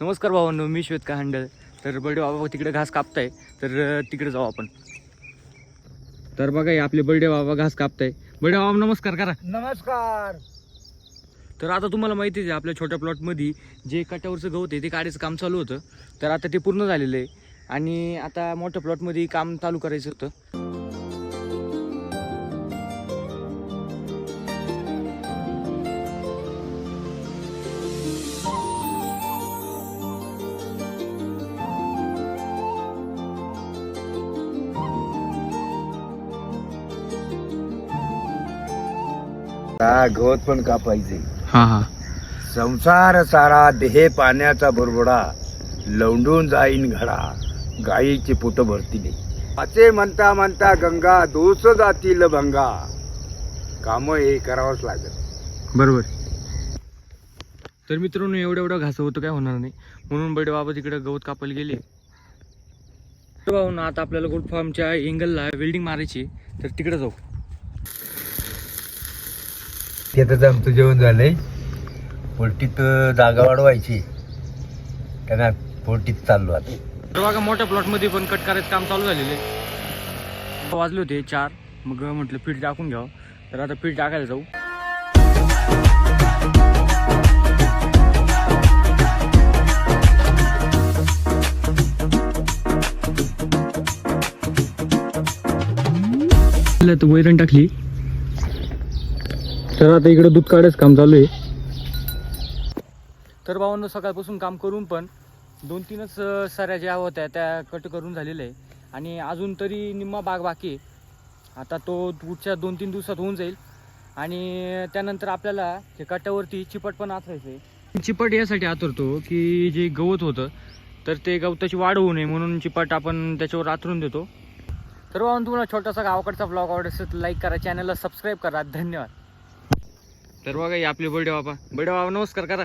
नमस्कार भावांनो मी श्वेत हांडल तर बर्डे बाबा तिकडे घास कापताय तर तिकडे जाऊ आपण. तर बघा आपले बर्डे बाबा घास कापताय. बर्डे बाबा नमस्कार करा. नमस्कार. तर आता तुम्हाला माहितीच आहे आपल्या छोट्या प्लॉटमध्ये जे कट्यावरचं गवत आहे ते काढायचं काम चालू होतं. तर आता ते पूर्ण झालेलं आहे. आणि आता मोठ्या प्लॉटमध्ये काम चालू करायचं होतं. हा गवत पण कापायचे. हां हां. संसार सारा देहे पाण्याचा बुरबुडा लवंडून जाईन घडा. गायीची पोट भरतील असे म्हणता म्हणता गंगा दोष जातील भंगा. काम हे करावंच लागत बरोबर. तर मित्रांनो एवढं एवढं घास होतं काय होणार नाही. म्हणून बडे बाबा तिकडे गवत कापायला गेले. तर भाऊ आता आपल्याला गोट फार्मच्या एंगलला वेल्डिंग मारायची तर तिकडे जाऊ. त्यातच आमचं जेवण झालंय. पोल्टीत जागा वाढवायची. त्यांना पोल्टीत चाललो आता. तर बघा मोठ्या प्लॉटमध्ये पण कट करायचं काम चालू झालेलं आहे. वाजले होते चार. मग म्हटलं पीठ टाकून घ्यावं. तर आता पीठ टाकायला जाऊ. तर वैरण टाकली. तर आता इकडे दूध काढायचं काम चालू आहे. तर भावांनो सकाळपासून काम करून पण दोन तीनच साऱ्या सऱ्या ज्या होत्या त्या कट करून झालेल्या आहे. आणि अजून तरी निम्मा बाग बाकी आहे. आता तो पुढच्या दोन तीन दिवसात होऊन जाईल. आणि त्यानंतर आपल्याला ते काट्यावरती चिपट पण आथरायचं आहे. चिपट यासाठी आथरतो की जे गवत होतं तर ते गवताची वाढ होऊ नये म्हणून चिपट आपण त्याच्यावर आथरून देतो. तर भावांनो तुम्हाला छोटासा गावाकडचा ब्लॉग आवडत असेल तर लाईक करा चॅनलला सबस्क्राईब करा. धन्यवाद. तर बघा आपली आपले बाबा. बर्डे बाबा नमस्कार करा.